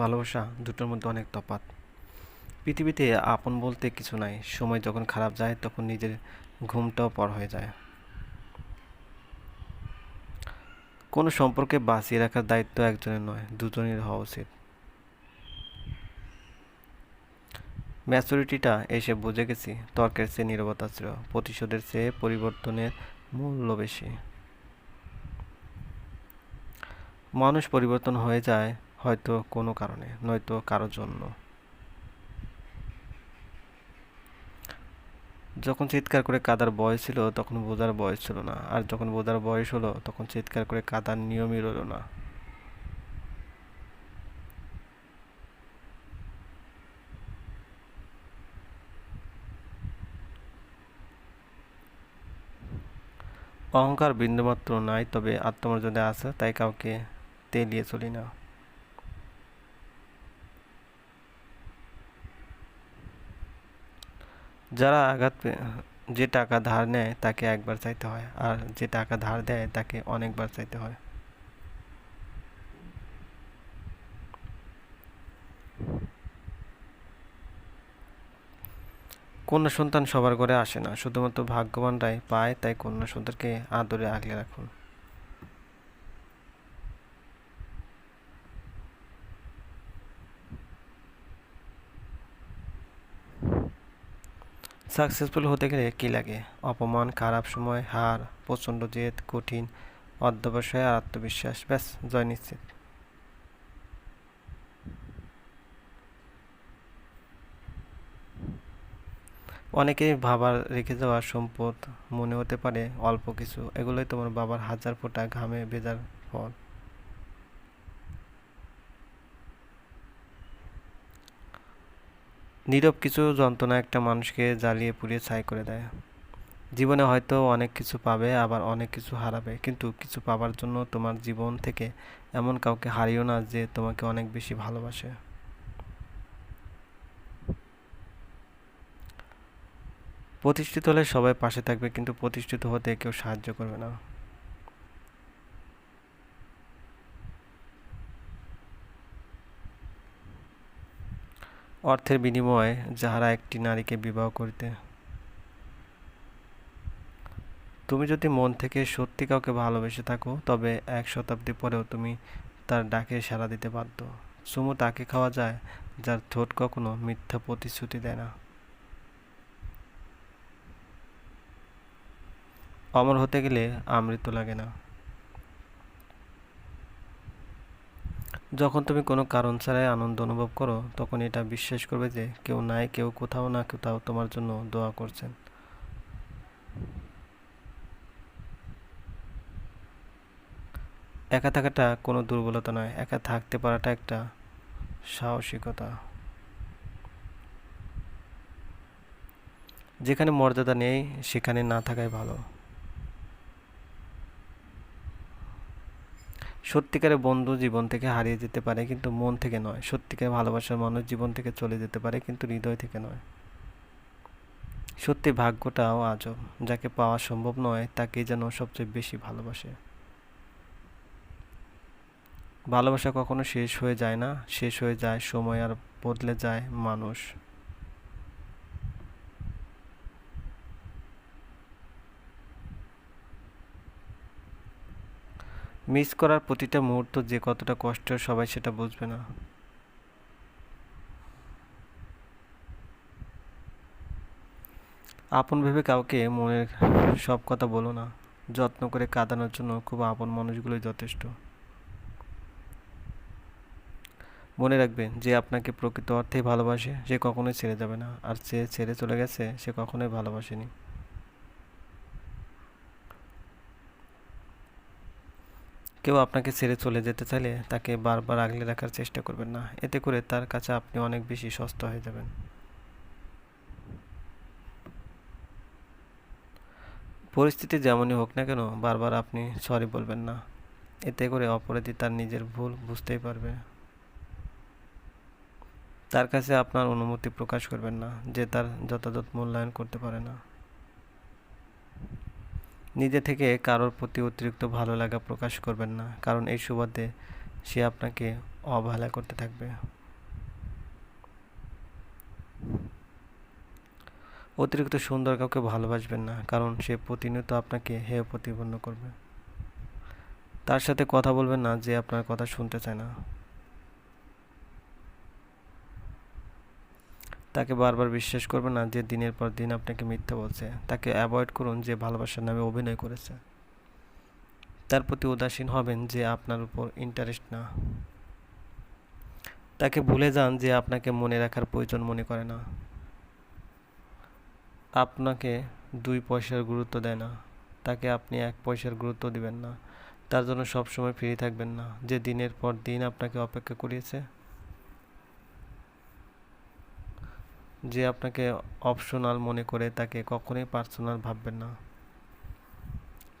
ভালোবাসা দুটোর মধ্যে অনেক তফাৎ। পৃথিবীতে আপন বলতে কিছু নাই। সময় যখন খারাপ যায়, তখন নিজের ঘুমটাও পর হয়ে যায়। কোনো সম্পর্কে বাঁচিয়ে রাখার দায়িত্ব একজনের নয়, দুজনের হওয়া উচিত। ম্যাচুরিটিটা এসে বুঝে গেছি, তর্কের চেয়ে নীরবতা ছিল প্রতিশোধের চেয়ে পরিবর্তনের মূল্য বেশি। মানুষ পরিবর্তন হয়ে যায় হয়তো কোনো কারণে, নয়তো কারোর জন্য। যখন চিৎকার করে কাদার বয়স ছিল, তখন বোঝার বয়স ছিল না। আর যখন বোঝার বয়স হলো, তখন চিৎকার করে কাদার নিয়মই রইল না। অহংকার বিন্দুমাত্র নাই, তবে আত্মমর্যাদা আছে, তাই কাউকে তেলিয়ে চলি না। যারা আঘাত যে টাকা ধার নেয় তাকে একবার চাইতে হয়, আর যে টাকা ধার দেয় তাকে অনেকবার চাইতে হয়। কন্যা সন্তান সবার ঘরে আসে না, শুধুমাত্র ভাগ্যবানরাই পায়, তাই কন্যা সন্তানকে আদরে আগলে রাখুন। সাকসেসফুল হতে গেলে কী লাগে? অপমান, খারাপ সময়, হার, প্রচণ্ড জেদ, কঠিন, অধ্যবসায় আর আত্মবিশ্বাস, ব্যাস, জয় নিশ্চিত। অনেকেই বাবার রেখে যাওয়া সম্পদ মনে হতে পারে অল্প কিছু, এগুলোই তোমার বাবার হাজার ফোঁটা ঘামে ভেজার ফল। নীরব কিছু যন্ত্রণা একটা মানুষকে জ্বালিয়ে পুড়িয়ে ছাই করে দেয়। জীবনে হয়তো অনেক কিছু পাবে, আবার অনেক কিছু হারাবে, কিন্তু কিছু পাবার জন্য তোমার জীবন থেকে এমন কাউকে হারিও না যে তোমাকে অনেক বেশি ভালোবাসে। প্রতিষ্ঠিত হলে সবাই পাশে থাকবে, কিন্তু প্রতিষ্ঠিত হতে কেউ সাহায্য করবে না। অর্থের বিনিময়ে যাহারা একটি নারীকে বিবাহ করিতে। তুমি যদি মন থেকে সত্যি কাউকে ভালোবেসে থাকো, তবে এক শতাব্দী পরেও তুমি তার ডাকে সাড়া দিতে বাধ্য। চুমু তাকে খাওয়া যায়, যার ঠোঁট কখনো মিথ্যা প্রতিশ্রুতি দেয় না। অমর হতে গেলে আমৃত লাগে না। যখন তুমি কোনো কারণ ছাড়াই আনন্দ অনুভব করো, তখন এটা বিশ্বাস করবে যে কেউ নাই, কেউ কোথাও না কোথাও তোমার জন্য দোয়া করছেন। একা থাকাটা কোনো দুর্বলতা নয়, একা থাকতে পারাটা একটা সাহসিকতা। যেখানে মর্যাদা নেই, সেখানে না থাকাই ভালো। সত্যিকারের বন্ধু জীবন থেকে হারিয়ে যেতে পারে কিন্তু মন থেকে নয়। সত্যিকারের ভালোবাসার মানুষ জীবন থেকে চলে যেতে পারে কিন্তু হৃদয় থেকে নয়। সত্যি ভাগ্যটাও আজব যাকে পাওয়া সম্ভব নয় তাকে যেন সবচেয়ে বেশি ভালোবাসে। ভালোবাসা কখনো শেষ হয়ে যায় না। শেষ হয়ে যায়, সময় আর বদলে যায় মানুষ। মিস করার প্রতিটা মুহূর্ত যে কতটা কষ্টের, সবাই সেটা বুঝবে না। আপন ভেবে কাউকে মনের সব কথা বলো না। যত্ন করে কাঁদানোর জন্য খুব আপন মানুষগুলোই যথেষ্ট। মনে রাখবেন যে আপনাকে প্রকৃত অর্থেই ভালোবাসে, সে কখনোই ছেড়ে যাবে না। আর যে ছেড়ে চলে গেছে, সে কখনোই ভালোবাসেনি। কেউ আপনাকে ছেড়ে চলে যেতে চাইলে তাকে বারবার আগলে রাখার চেষ্টা করবেন না। এতে করে তার কাছে আপনি অনেক বেশি সস্তা হয়ে যাবেন। পরিস্থিতি যেমনই হোক না কেন, বারবার আপনি সরি বলবেন না। এতে করে অপরাধী তার নিজের ভুল বুঝতেই পারবে। তার কাছে আপনার অনুমতি প্রকাশ করবেন না, যে তার যথাযথ মূল্যায়ন করতে পারে না। নিজে থেকে কারোর প্রতি অতিরিক্ত ভালো লাগা প্রকাশ করবেন না, কারণ এই সুবাদে সে আপনাকে অবহেলা করতে থাকবে। অতিরিক্ত সুন্দর কাউকে ভালোবাসবেন না, কারণ সে প্রতিনিয়ত আপনাকে হেয় প্রতিপন্ন করবে। তার সাথে কথা বলবেন না যে আপনার কথা শুনতে চায় না। তাকে বারবার বিশ্বাস করবেন না যে দিনের পর দিন আপনাকে মিথ্যা বলছে। তাকে অ্যাভয়েড করুন যে ভালোবাসার নামে অভিনয় করেছে। তার প্রতি উদাসীন হবেন যে আপনার উপর ইন্টারেস্ট না। তাকে ভুলে যান যে আপনাকে মনে রাখার প্রয়োজন মনে করে না। আপনাকে দুই পয়সার গুরুত্ব দেয় না। তাকে আপনি এক পয়সার গুরুত্ব দিবেন না। তার জন্য সবসময় ফ্রি থাকবেন না। যে দিনের পর দিন আপনাকে অপেক্ষা করিয়েছে যে আপনাকে অপশনাল মনে করে তাকে কখনোই পার্সোনাল ভাববেন না।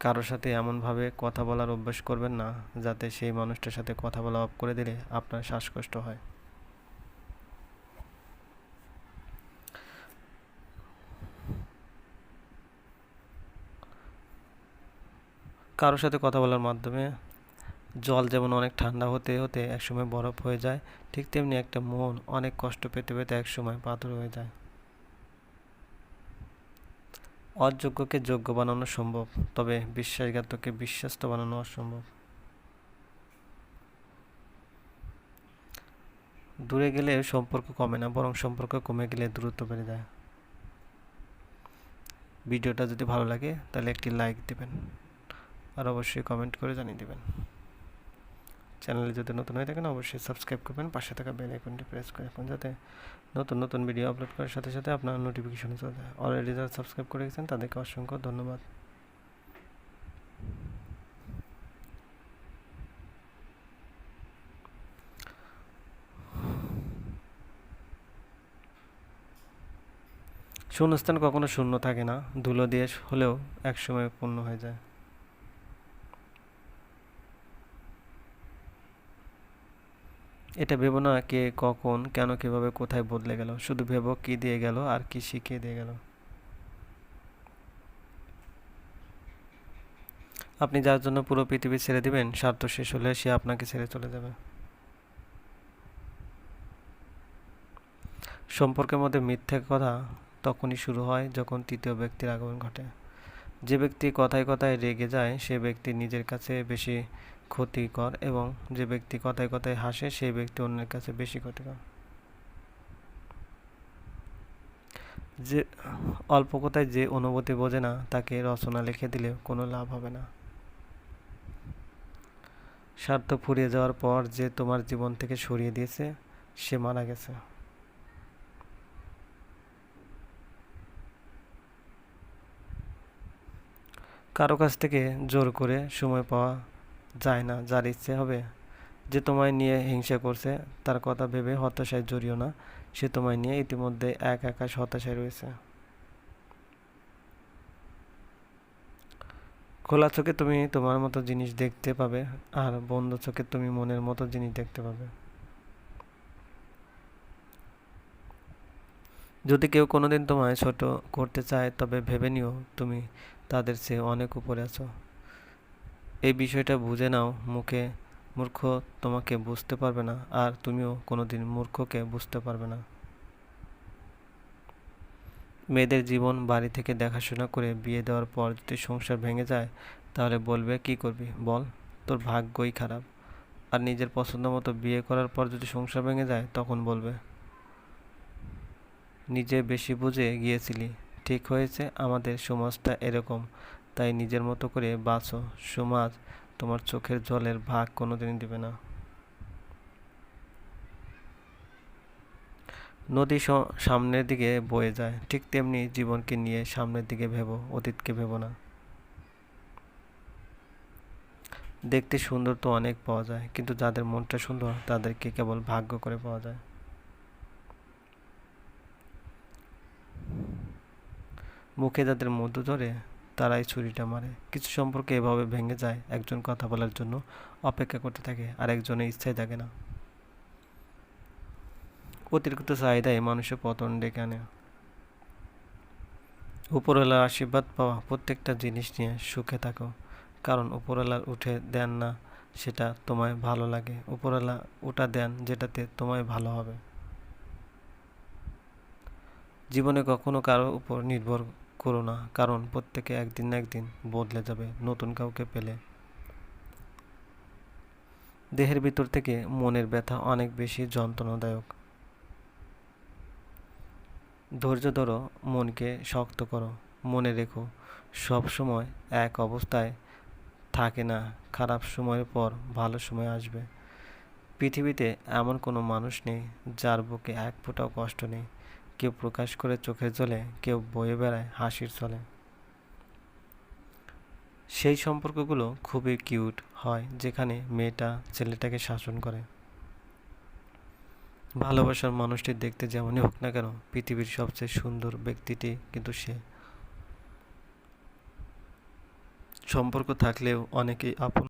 কারোর সাথে এমনভাবে কথা বলার অভ্যাস করবেন না, যাতে সেই মানুষটার সাথে কথা বলা অফ করে দিলে আপনার শ্বাসকষ্ট হয়। কারোর সাথে কথা বলার মাধ্যমে জল যেমন অনেক ঠান্ডা হতে হতে একসময় বরফ হয়ে যায়, ঠিক তেমনি একটা মন অনেক কষ্ট পেতে পেতে একসময় পাথর হয়ে যায়। অযোগ্যকে যোগ্য বানানো সম্ভব, তবে বিশ্বাসঘাতককে বিশ্বাস্ত বানানো অসম্ভব। দূরে গেলে সম্পর্ক কমে না, বরং সম্পর্ক কমে গেলে দূরত্ব বেড়ে যায়। ভিডিওটা যদি ভালো লাগে, তাহলে একটি লাইক দেবেন, আর অবশ্যই কমেন্ট করে জানিয়ে দেবেন। চ্যানেলে যদি নতুন হয়ে থাকেন, অবশ্যই সাবস্ক্রাইব করবেন, পাশে থাকা বেল আইকনটি প্রেস করে রাখুন যাতে নতুন নতুন ভিডিও আপলোড করার সাথে সাথে আপনার নোটিফিকেশন চলে যায়। অলরেডি যারা সাবস্ক্রাইব করে গেছেন, তাদেরকে অসংখ্য ধন্যবাদ। শূন্যস্থান কখনো শূন্য থাকে না। ধুলো দিয়ে হলেও একসময় পূর্ণ হয়ে যায়। এটা ভেবো না কে, কখন, কেন, কীভাবে, কোথায় বদলে গেল। শুধু ভেবো কি দিয়ে গেল আর কি শিখিয়ে দিয়ে গেল। আপনি যার জন্য পুরো পৃথিবী ছেড়ে দিবেন, স্বার্থ শেষ হলে সে আপনাকে ছেড়ে চলে যাবে। সম্পর্কের মধ্যে মিথ্যে কথা তখনই শুরু হয় যখন তৃতীয় ব্যক্তির আগমন ঘটে। যে ব্যক্তি কথায় কথায় রেগে যায়, সে ব্যক্তি নিজের কাছে বেশি ক্ষতিকর এবং যে ব্যক্তি কথায় কথায় হাসে, সেই ব্যক্তি অন্যের কাছে বেশি ক্ষতিকর। যে অল্প কথায় যে অনুভূতি বোঝে না, তাকে রচনা লিখে দিলে কোনো লাভ হবে না। স্বার্থ ফুরিয়ে যাওয়ার পর যে তোমার জীবন থেকে সরিয়ে দিয়েছে, সে মারা গেছে। কারও কাছ থেকে জোর করে সময় পাওয়া যায় না, যার ইচ্ছে হবে যে তোমায় নিয়ে হিংসা করছে, তার কথা ভেবে হতাশায় জড়িও না। সে তোমায় নিয়ে ইতিমধ্যে এক আকাশ হতাশায় রয়েছে। খোলা চোখে তুমি তোমার মতো জিনিস দেখতে পাবে, আর বন্ধ চোখে তুমি মনের মতো জিনিস দেখতে পাবে। যদি কেউ কোনোদিন তোমায় ছোট করতে চায়, তবে ভেবে নিও তুমি তাদের চেয়ে অনেক উপরে আছো। এই বিষয়টা বুঝে নাও, মুখে। মূর্খ তোমাকে বুঝতে পারবে না, আর তুমিও কোনোদিন মূর্খকে বুঝতে পারবে না। মেয়েদের জীবন বাড়ি থেকে দেখাশোনা করে বিয়ে দেওয়ার পর যদি সংসার ভেঙে যায়, তাহলে বলবে, কি করবি? বল, তোর ভাগ্যই খারাপ। আর নিজের পছন্দ মতো বিয়ে করার পর যদি সংসার ভেঙে যায়, তখন বলবে, নিজে বেশি বুঝে গিয়েছিলি। ঠিক হয়েছে, আমাদের সমাজটা এরকম। তাই নিজের মতো করে বাঁচো। সমাজ, তোমার চোখের জলের ভাগ কোনোদিনই দিবে না। নদী সামনের দিকে বয়ে যায়। ঠিক তেমনি জীবনকে নিয়ে সামনের দিকে ভেবো, অতীতকে ভেবো না। দেখতে সুন্দর তো অনেক পাওয়া যায়, কিন্তু যাদের মনটা সুন্দর, তাদেরকে কেবল ভাগ্য করে পাওয়া যায়। মুখে যাদের মধু ধরে তারাই ছুরিটা মারে। কিছু সম্পর্কে এভাবে ভেঙে যায়, একজন কথা বলার জন্য অপেক্ষা করতে থাকে আর একজনের ইচ্ছাই থাকে না। অতিরিক্ত চাহিদায় মানুষের পতন ডেকে আনে। উপরওয়ালার আশীর্বাদ পাওয়া প্রত্যেকটা জিনিস নিয়ে সুখে থাকো, কারণ উপরওয়ালার উঠে দেন না সেটা তোমায় ভালো লাগে, উপরওয়ালা ওটা দেন যেটাতে তোমায় ভালো হবে। জীবনে কখনো কারও উপর নির্ভর করো না, কারণ প্রত্যেকে একদিন না একদিন বদলে যাবে নতুন কাউকে পেলে। দেহের ভিতর থেকে মনের ব্যথা অনেক বেশি যন্ত্রণাদায়ক। ধৈর্য ধরো, মনকে শক্ত করো, মনে রেখো, সব সময় এক অবস্থায় থাকে না, খারাপ সময়ের পর ভালো সময় আসবে। পৃথিবীতে এমন কোনো মানুষ নেই যার বুকে এক ফোঁটাও কষ্ট নেই। কেউ প্রকাশ করে চোখের জলে, কেউ বয়ে বেড়ায়, হাসির চলে সেই সম্পর্কগুলো খুবই কিউট হয়, যেখানে মেয়েটা ছেলেটাকে শাসন করে। ভালোবাসার মানুষটি দেখতে যেমনই হোক না কেন, পৃথিবীর সবচেয়ে সুন্দর ব্যক্তিটি কিন্তু সে। সম্পর্ক থাকলেও অনেকেই আপন